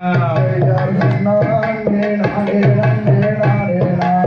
i Jai Krishna, Jai Jai Jai Jai Jai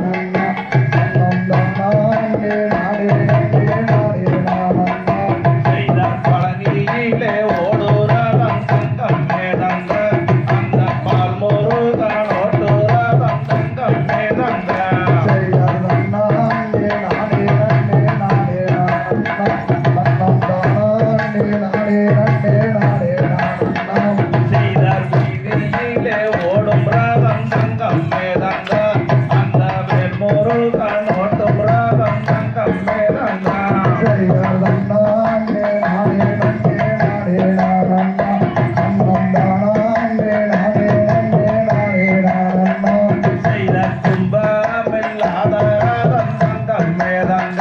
Thank you.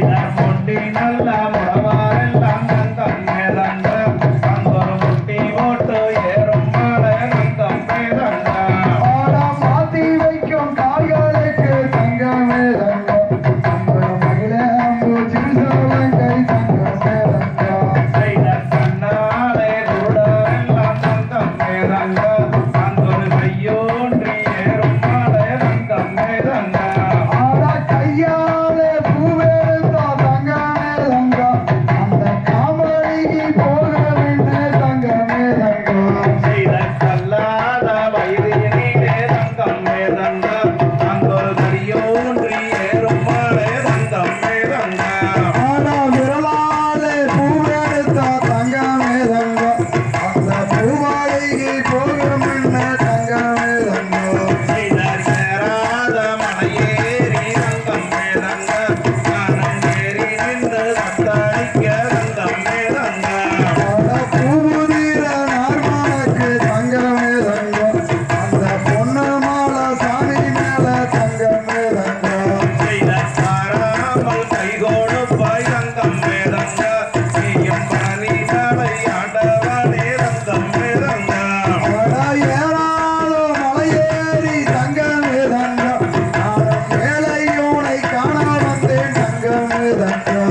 Thank you.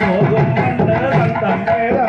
போகும் தந்தம் மேல